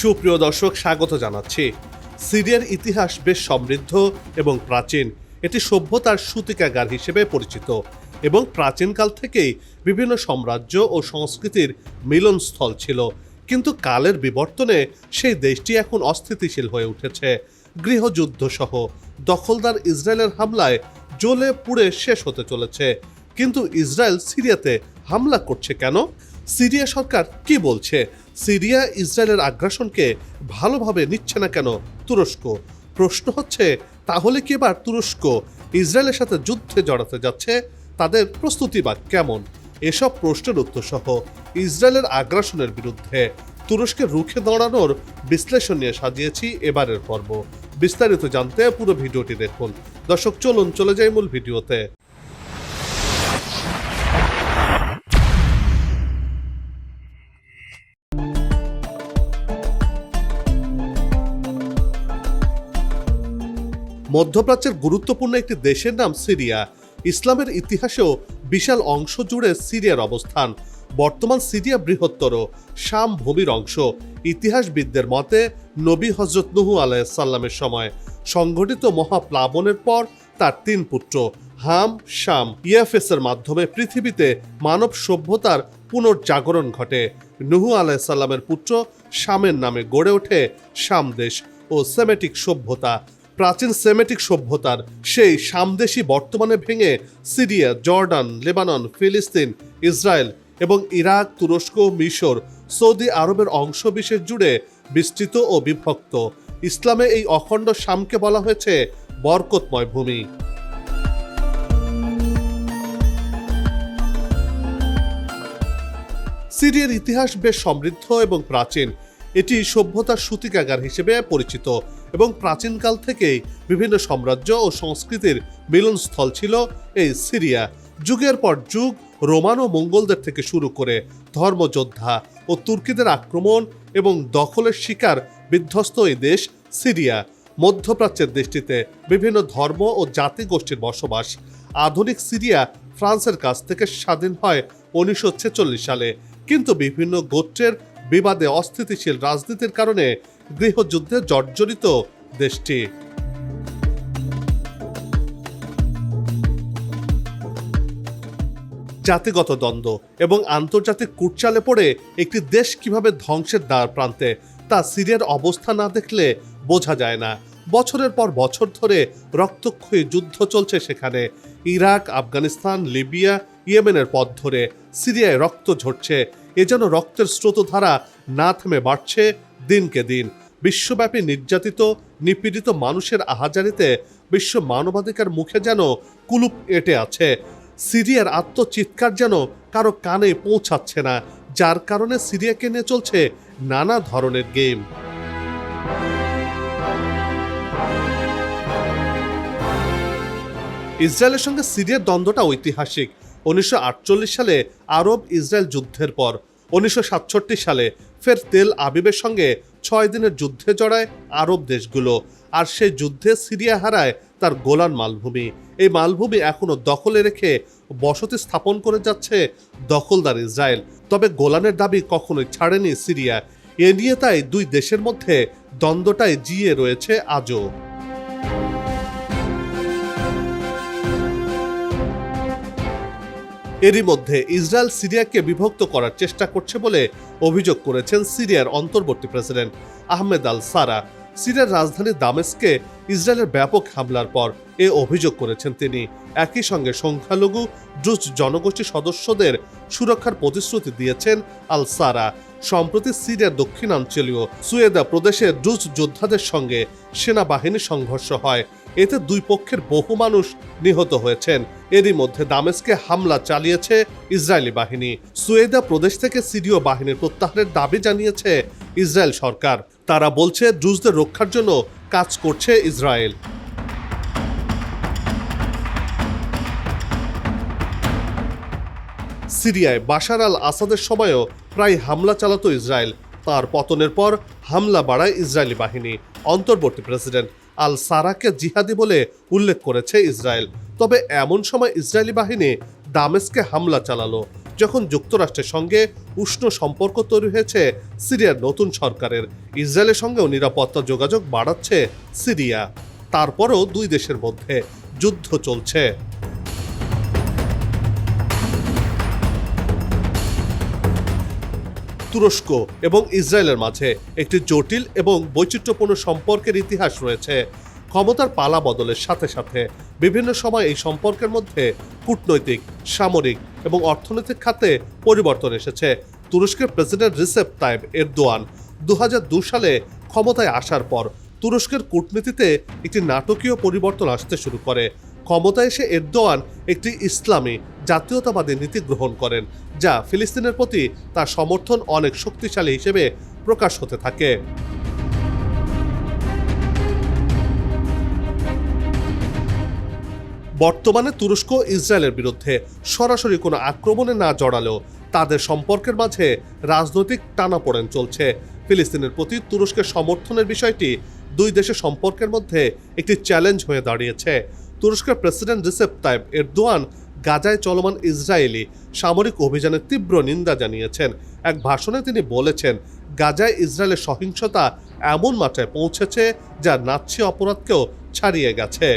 সুপ্রিয় দর্শক, স্বাগত জানাচ্ছি। সিরিয়ার ইতিহাস বেশ সমৃদ্ধ এবং প্রাচীন। এটি সভ্যতার সূতিকাগার হিসেবে পরিচিত এবং প্রাচীনকাল থেকেই বিভিন্ন সাম্রাজ্য ও সংস্কৃতির মিলনস্থল ছিল। কিন্তু কালের বিবর্তনে সেই দেশটি এখন অস্থিতিশীল হয়ে উঠেছে। গৃহযুদ্ধ সহ দখলদার ইসরায়েলের হামলায় জ্বলে পুড়ে শেষ হতে চলেছে। কিন্তু ইসরায়েল সিরিয়াতে হামলা করছে কেন? সিরিয়া সরকার কি বলছে? সিরিয়া ইসরায়েলের আগ্রাসনকে ভালোভাবে নিচ্ছে না কেন তুরস্ক? প্রশ্ন হচ্ছে, তাহলে কি এবার তুরস্ক ইসরায়েলের সাথে যুদ্ধে জড়াতে যাচ্ছে? তাদের প্রস্তুতি বা কেমন? এসব প্রশ্নের উত্তর সহ ইসরায়েলের আগ্রাসনের বিরুদ্ধে তুরস্কে রুখে দাঁড়ানোর বিশ্লেষণ নিয়ে সাজিয়েছি এবারের পর্ব। বিস্তারিত জানতে পুরো ভিডিওটি দেখুন। দর্শক, চলুন, চলে যাই মূল ভিডিওতে। মধ্যপ্রাচ্যের গুরুত্বপূর্ণ একটি দেশের নাম সিরিয়া। ইসলামের ইতিহাসেও বিশাল অংশ জুড়ে সিরিয়ার অবস্থান। বর্তমান সিরিয়া বৃহত্তর, শাম ভূমির অংশ। ইতিহাসবিদদের মতে, নবী হজরত নুহু আলাইসাল্লামের সময় সংঘটিত মহাপ্লাবনের পর তার তিন পুত্র, হাম, শাম ইয়াফেসের মাধ্যমে পৃথিবীতে মানব সভ্যতার পুনর্জাগরণ ঘটে। নুহু আলাইসাল্লামের পুত্র শামের নামে গড়ে ওঠে শাম দেশ ও সেমেটিক সভ্যতা। প্রাচীন সেমেটিক সভ্যতার সেই সামদেশী বর্তমানে ভেঙে সিরিয়া, জর্ডান, লেবানন, ফিলিস্তিন, ইসরায়েল এবং ইরাক, তুরস্ক, মিশর, সৌদি আরবের অংশবিশেষ জুড়ে বিস্তৃত ও বিভক্ত। ইসলামে এই অখণ্ড শামকে বলা হয়েছে বরকতময় ভূমি। সিরিয়ার ইতিহাস বেশ সমৃদ্ধ এবং প্রাচীন। এটি সভ্যতার সূতিকাগার হিসেবে পরিচিত এবং প্রাচীনকাল থেকেই বিভিন্ন সাম্রাজ্য ও সংস্কৃতির মিলনস্থল ছিল এই সিরিয়া। যুগের পর যুগ রোমান ও মঙ্গলদের থেকে শুরু করে ধর্মযোদ্ধা ও তুর্কিদের আক্রমণ এবং দখলের শিকার বিধ্বস্ত এই দেশ সিরিয়া। মধ্যপ্রাচ্যের দেশটিতে বিভিন্ন ধর্ম ও জাতিগোষ্ঠীর বসবাস। আধুনিক সিরিয়া ফ্রান্সের কাছ থেকে স্বাধীন হয় উনিশশো ছেচল্লিশ সালে। কিন্তু বিভিন্ন গোত্রের বিবাদে অস্থিতিশীল রাজনীতির কারণে গৃহযুদ্ধে জর্জরিত দেশটি। জাতিগত দ্বন্দ্ব এবং আন্তর্জাতিক কুটচালে পড়ে একটি দেশ কীভাবে ধ্বংসের দ্বার প্রান্তে তা সিরিয়ার অবস্থা না দেখলে বোঝা যায় না। বছরের পর বছর ধরে রক্তক্ষয়ী যুদ্ধ চলছে সেখানে। ইরাক, আফগানিস্তান, লিবিয়া, ইয়েমেনের পথ ধরে সিরিয়ায় রক্ত ঝরছে এ যেন রক্তের স্রোতধারা না থেমে বাড়ছে দিনকে দিন। বিশ্বব্যাপী নির্যাতিত, নিপীড়িত মানুষের আহাজারিতে বিশ্ব মানবাধিকার মুখে যেন কুলুপ এঁটে আছে। সিরিয়ার আত্মচিৎকার যেন কারও কানে পৌঁছাচ্ছে না, যার কারণে সিরিয়াকে নিয়ে চলছে নানা ধরনের গেম। ইসরায়েলের সঙ্গে সিরিয়ার দ্বন্দ্বটা ঐতিহাসিক। উনিশশো আটচল্লিশ সালে আরব ইসরায়েল যুদ্ধের পর, উনিশশো সাতষট্টি সালে ফের তেল আবিবের সঙ্গে ছয় দিনের যুদ্ধে জড়ায় আরব দেশগুলো, আর সেই যুদ্ধে সিরিয়া হারায় তার গোলান মালভূমি। এই মালভূমি এখনও দখলে রেখে বসতি স্থাপন করে যাচ্ছে দখলদার ইসরায়েল। তবে গোলানের দাবি কখনোই ছাড়েনি সিরিয়া। এ নিয়ে তাই দুই দেশের মধ্যে দ্বন্দ্বটাই জিয়ে রয়েছে আজও। এরই মধ্যে ইসরায়েল সিরিয়াকে বিভক্ত করার চেষ্টা করছে বলে অভিযোগ করেছেন সিরিয়ার অন্তর্বর্তী প্রেসিডেন্ট আহমেদ আল সারা। সিরিয়ার রাজধানী দামেস্কে ইসরায়েলের ব্যাপক হামলার পর এ অভিযোগ করেছেন তিনি। একই সঙ্গে সংখ্যালঘু ড্রুজ জনগোষ্ঠী সদস্যদের সুরক্ষার প্রতিশ্রুতি দিয়েছেন আল সারা। সম্প্রতি সিরিয়ার দক্ষিণাঞ্চলীয় সুয়েদা প্রদেশে ড্রুজ যোদ্ধাদের সঙ্গে সেনাবাহিনী সংঘর্ষ হয়। এতে দুই পক্ষের বহু মানুষ নিহত হয়েছেন। এরই মধ্যে দামেস্কে হামলা চালিয়েছে ইসরায়েলি বাহিনী। সুয়েদা প্রদেশ থেকে সিরীয় বাহিনীর প্রত্যাহারের দাবি জানিয়েছে ইসরায়েল সরকার। তারা বলছে জুজদের রক্ষার জন্য কাজ করছে ইসরায়েল। সিরিয়ায় বাশার আল আসাদের সময়ও প্রায় হামলা চালাতো ইসরায়েল। তার পতনের পর হামলা বাড়ায় ইসরায়েলি বাহিনী। অন্তর্বর্তী প্রেসিডেন্ট আল সারাকে জিহাদি বলে উল্লেখ করেছে ইসরায়েল। তবে এমন সময় ইসরায়েলি বাহিনী দামেস্কে হামলা চালালো, যখন যুক্তরাষ্ট্রের সঙ্গে উষ্ণ সম্পর্ক তৈরি হয়েছে সিরিয়ার নতুন সরকারের। ইসরায়েলের সঙ্গেও নিরাপত্তা যোগাযোগ বাড়াচ্ছে সিরিয়া। তারপরও দুই দেশের মধ্যে যুদ্ধ চলছে। তুরস্ক এবং ইসরায়েলের মাঝে একটি জটিল এবং বৈচিত্র্যপূর্ণ সম্পর্কের ইতিহাস রয়েছে। ক্ষমতার পালা বদলের সাথে সাথে বিভিন্ন সময় এই সম্পর্কের মধ্যে কূটনৈতিক, সামরিক এবং অর্থনৈতিক খাতে পরিবর্তন এসেছে। তুরস্কের প্রেসিডেন্ট রিসেপ তাইব এরদোয়ান দু সালে ক্ষমতায় আসার পর তুরস্কের কূটনীতিতে একটি নাটকীয় পরিবর্তন আসতে শুরু করে। ক্ষমতায় এসে এরদোয়ান একটি ইসলামী জাতীয়তাবাদী নীতি গ্রহণ করেন, যা ফিলিস্তিনের প্রতি তার সমর্থন অনেক শক্তিশালী হিসেবে প্রকাশ হতে থাকে। বর্তমানে তুরস্ক ইসরায়েলের বিরুদ্ধে সরাসরি কোনো আক্রমণে না জড়ালেও তাদের সম্পর্কের মাঝে রাজনৈতিক টানাপোড়েন চলছে। ফিলিস্তিনের প্রতি তুরস্কের সমর্থনের বিষয়টি দুই দেশের সম্পর্কের মধ্যে একটি চ্যালেঞ্জ হয়ে দাঁড়িয়েছে। তুরস্কের প্রেসিডেন্ট রিসেপ তাইব এরদোয়ান গাজায় চলমান ইসরায়েলি সামরিক অভিযানের তীব্র নিন্দা জানিয়েছেন। এক ভাষণে তিনি বলেছেন, গাজায় ইসরায়েলের সহিংসতা এমন মাত্রায় পৌঁছেছে যা নাৎসি অপরাধকেও ছাড়িয়ে গেছে।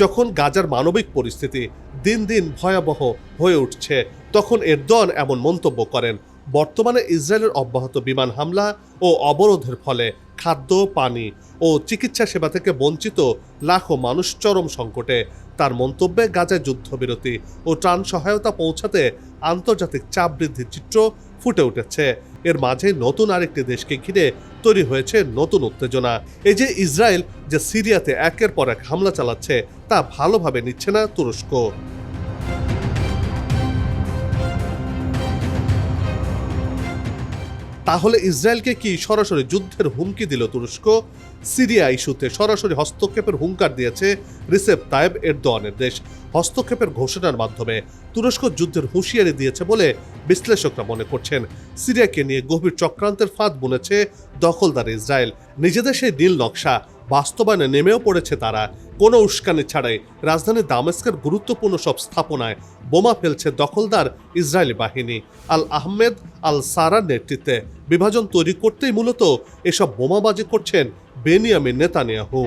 যখন গাজার মানবিক পরিস্থিতি দিন দিন ভয়াবহ হয়ে উঠছে, তখন এরদোয়ান এমন মন্তব্য করেন। বর্তমানে ইসরায়েলের অব্যাহত বিমান হামলা ও অবরোধের ফলে খাদ্য, পানি ও চিকিৎসা সেবা থেকে বঞ্চিত লাখো মানুষ চরম সংকটে। তার মন্তব্যে গাজায় যুদ্ধবিরতি ও ত্রাণ সহায়তা পৌঁছাতে আন্তর্জাতিক চাপ বৃদ্ধির চিত্র ফুটে উঠেছে। এর মাঝে নতুন আরেকটি দেশকে ঘিরে তৈরি হয়েছে নতুন উত্তেজনা। এই যে ইসরায়েল যে সিরিয়াতে একের পর এক হামলা চালাচ্ছে, তা ভালোভাবে নিচ্ছে না তুরস্ক। তাহলে ইসরায়েলকে কি সরাসরি যুদ্ধের হুমকি দিল তুরস্ক? সিরিয়া ইস্যুতে সরাসরি হস্তক্ষেপের হুঙ্কার দিয়েছে রিসেপ তায়েব এরদোয়ানের দেশ। হস্তক্ষেপের ঘোষণার মাধ্যমে তুরস্ক যুদ্ধের হুঁশিয়ারি দিয়েছে বলে বিশ্লেষকরা মনে করছেন। সিরিয়াকে নিয়ে গভীর চক্রান্তের ফাঁদ বুনেছে দখলদার ইসরায়েল। নিজেদের সেই নীল নকশা বাস্তবায়নে নেমেও পড়েছে তারা। কোনো উস্কানি ছাড়াই রাজধানী দামেস্কের গুরুত্বপূর্ণ সব স্থাপনায় বোমা ফেলছে দখলদার ইসরায়েলি বাহিনী। আল আহমেদ, আল সারার নেতৃত্বে বিভাজন তৈরি করতেই মূলত এসব বোমাবাজি করছেন বেনিয়ামিন নেতানিয়াহু।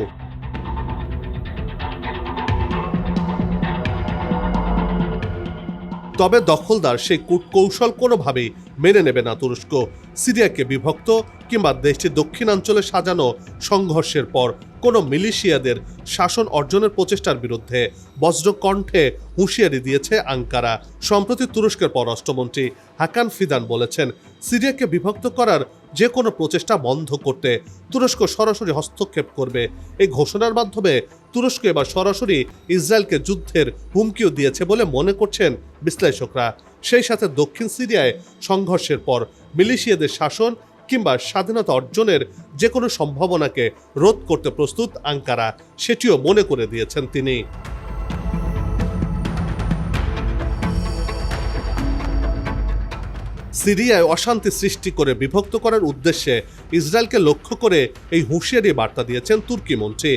তবে দখলদার সেই কূটকৌশল কোনোভাবেই মেনে নেবে না তুরস্ক। সিরিয়াকে বিভক্ত কিংবা দেশটির দক্ষিণাঞ্চলে সাজানো সংঘর্ষের পর কোনো মিলিশিয়াদের শাসন অর্জনের প্রচেষ্টার বিরুদ্ধে বজ্রকণ্ঠে হুঁশিয়ারি দিয়েছে আঙ্কারা। সম্প্রতি তুরস্কের পররাষ্ট্রমন্ত্রী হাকান ফিদান বলেছেন, সিরিয়াকে বিভক্ত করার যে কোনো প্রচেষ্টা বন্ধ করতে তুরস্ক সরাসরি হস্তক্ষেপ করবে। এই ঘোষণার মাধ্যমে তুরস্ক এবার সরাসরি ইসরায়েলকে যুদ্ধের হুমকিও দিয়েছে বলে মনে করছেন বিশ্লেষকরা। সেই সাথে দক্ষিণ সিরিয়ায় সংঘর্ষের পর মিলিশিয়াদের শাসন কিংবা স্বাধীনতা অর্জনের যে কোনো সম্ভাবনাকে রোধ করতে প্রস্তুত আঙ্কারা, সেটিও মনে করে দিয়েছেন তিনি। সিরিয়ায় অশান্তি সৃষ্টি করে বিভক্ত করার উদ্দেশ্যে ইসরায়েলকে লক্ষ্য করে এই হুঁশিয়ারি বার্তা দিয়েছেন তুর্কি মন্ত্রী।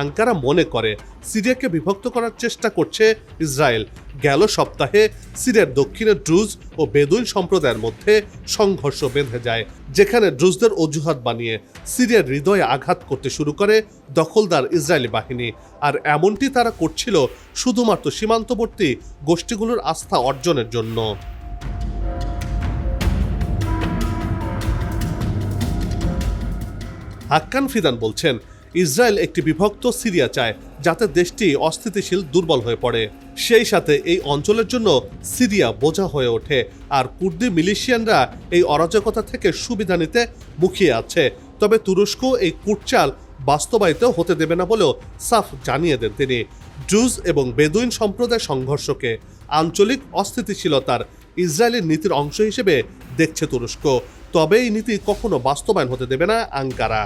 আঙ্কারা মনে করে, সিরিয়াকে বিভক্ত করার চেষ্টা করছে ইসরায়েল। গেল সপ্তাহে সিরিয়ার দক্ষিণে ড্রুজ ও বেদুইন সম্প্রদায়ের মধ্যে সংঘর্ষ বেঁধে যায়, যেখানে ড্রুজদের অজুহাত বানিয়ে সিরিয়ার হৃদয়ে আঘাত করতে শুরু করে দখলদার ইসরায়েলি বাহিনী। আর এমনটি তারা করছিল শুধুমাত্র সীমান্তবর্তী গোষ্ঠীগুলোর আস্থা অর্জনের জন্য। হাক্কান ফিদান বলছেন, ইসরায়েল একটি বিভক্ত সিরিয়া চায়, যাতে দেশটি অস্থিতিশীল দুর্বল হয়ে পড়ে। সেই সাথে এই অঞ্চলের জন্য সিরিয়া বোঝা হয়ে ওঠে, আর কুর্দি মিলিশিয়ানরা এই অরাজকতা থেকে সুবিধা নিতে মুখিয়ে আছে। তবে তুরস্ক এই কুটচাল বাস্তবায়িত হতে দেবে না বলেও সাফ জানিয়ে দেন তিনি। ড্রুজ এবং বেদুইন সম্প্রদায় সংঘর্ষকে আঞ্চলিক অস্থিতিশীলতার ইসরায়েলের নীতির অংশ হিসেবে দেখছে তুরস্ক। তবে এই নীতি কখনো বাস্তবায়ন হতে দেবে না আঙ্কারা।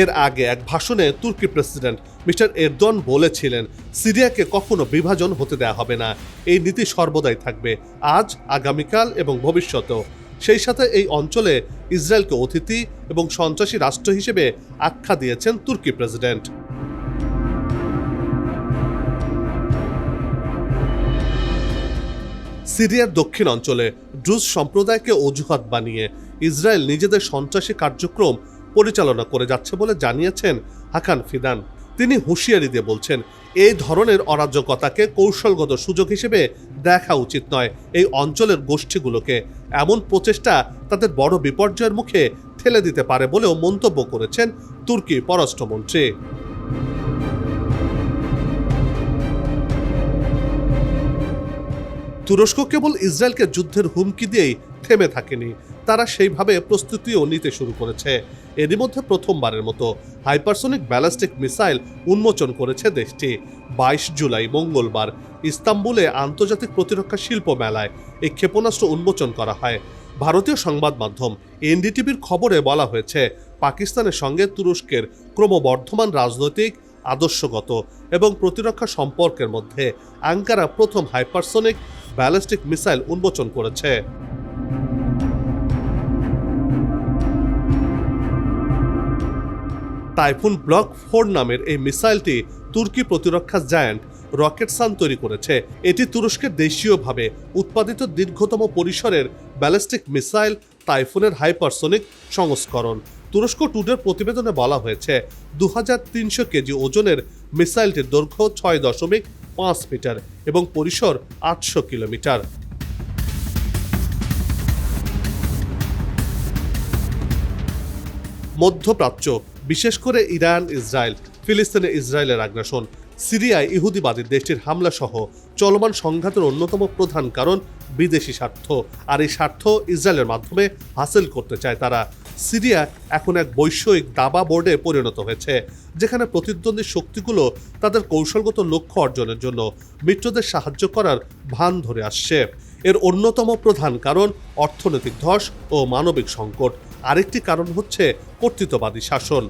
এর আগে এক ভাষণে তুর্কি প্রেসিডেন্ট মিস্টার এরদন বলেছিলেন, সিরিয়াকে কখনো বিভাজন হতে দেয়া হবে না। এই নীতি সর্বদাই থাকবে, আজ, আগামীকাল এবং ভবিষ্যতেও। সেই সাথে এই অঞ্চলে ইসরায়েলকে অতিথি এবং সন্ত্রাসী রাষ্ট্র হিসেবে আখ্যা দিয়েছেন তুর্কি প্রেসিডেন্ট। সিরিয়ার দক্ষিণ অঞ্চলে ড্রুজ সম্প্রদায়কে অজুহাত বানিয়ে ইসরায়েল নিজেদের সন্ত্রাসী কার্যক্রম পরিচালনা করে যাচ্ছে বলে জানিয়েছেন হাকান ফিদান। তিনি হুঁশিয়ারি দিয়ে বলছেন, এই ধরনের অরাজকতাকে কৌশলগত সুযোগ হিসেবে দেখা উচিত নয়। এই অঞ্চলের গোষ্ঠীগুলোকে এমন প্রচেষ্টা তাদের বড় বিপর্যয়ের মুখে ঠেলে দিতে পারে বলেও মন্তব্য করেছেন তুর্কি পররাষ্ট্রমন্ত্রী। তুরস্ক কেবল ইসরায়েলকে যুদ্ধের হুমকি দিয়েই থেমে থাকেনি। তারা সেইভাবে প্রস্তুতিও নিতে শুরু করেছে। এরই মধ্যে প্রথমবারের মতো হাইপারসোনিক ব্যালিস্টিক মিসাইল উন্মোচন করেছে দেশটি। বাইশ জুলাই মঙ্গলবার ইস্তাম্বুলে আন্তর্জাতিক প্রতিরক্ষা শিল্প মেলায় এই ক্ষেপণাস্ত্র উন্মোচন করা হয়। ভারতীয় সংবাদ মাধ্যম এনডিটিভির খবরে বলা হয়েছে, পাকিস্তানের সঙ্গে তুরস্কের ক্রমবর্ধমান রাজনৈতিক, আদর্শগত এবং প্রতিরক্ষা সম্পর্কের মধ্যে আঙ্কারা প্রথম হাইপারসোনিক ব্যালিস্টিক মিসাইল উন্মোচন করেছে। টাইফুন ব্লক ফোর নামের এই মিসাইলটি তুর্কি প্রতিরক্ষা জায়ান্ট রকেটসান তৈরি করেছে। এটি তুরস্কের দেশীয়ভাবে উৎপাদিত দীর্ঘতম পরিসরের ব্যালিস্টিক মিসাইল টাইফুনের হাইপারসোনিক সংস্করণ। তুরস্ক টুডের প্রতিবেদনে বলা হয়েছে দু হাজার তিনশো কেজি ওজনের মিসাইলটির দৈর্ঘ্য ছয় দশমিক পাঁচ মিটার এবং পরিসর আটশো কিলোমিটার। মধ্যপ্রাচ্য, বিশেষ করে ইরান, ইসরায়েল, ফিলিস্তিনে ইসরায়েলের আগ্রাসন, সিরিয়ায় ইহুদিবাদী দেশটির হামলা সহ চলমান সংঘাতের অন্যতম প্রধান কারণ বিদেশি স্বার্থ, আর এই স্বার্থ ইসরায়েলের মাধ্যমে হাসিল করতে চায় তারা। সিরিয়া এখন এক বৈষয়িক দাবা বোর্ডে পরিণত হয়েছে, যেখানে প্রতিদ্বন্দ্বী শক্তিগুলো তাদের কৌশলগত লক্ষ্য অর্জনের জন্য মিত্রদের সাহায্য করার ভান ধরে আসছে। এর অন্যতম প্রধান কারণ অর্থনৈতিক ধস ও মানবিক সংকট। আরেকটি কারণ হচ্ছে কর্তৃত্ববাদী শাসন।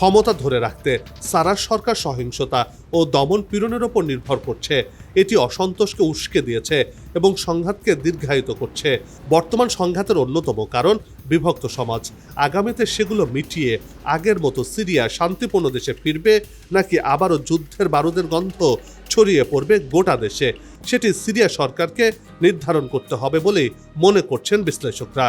ক্ষমতা ধরে রাখতে সারার সরকার সহিংসতা ও দমন পীড়নের ওপর নির্ভর করছে। এটি অসন্তোষকে উস্কে দিয়েছে এবং সংঘাতকে দীর্ঘায়িত করছে। বর্তমান সংঘাতের অন্যতম কারণ বিভক্ত সমাজ। আগামীতে সেগুলো মিটিয়ে আগের মতো সিরিয়া শান্তিপূর্ণ দেশে ফিরবে নাকি আবারও যুদ্ধের বারুদের গন্ধ ছড়িয়ে পড়বে গোটা দেশে? সেটি সিরিয়া সরকারকে নির্ধারণ করতে হবে বলেই মনে করছেন বিশ্লেষকরা।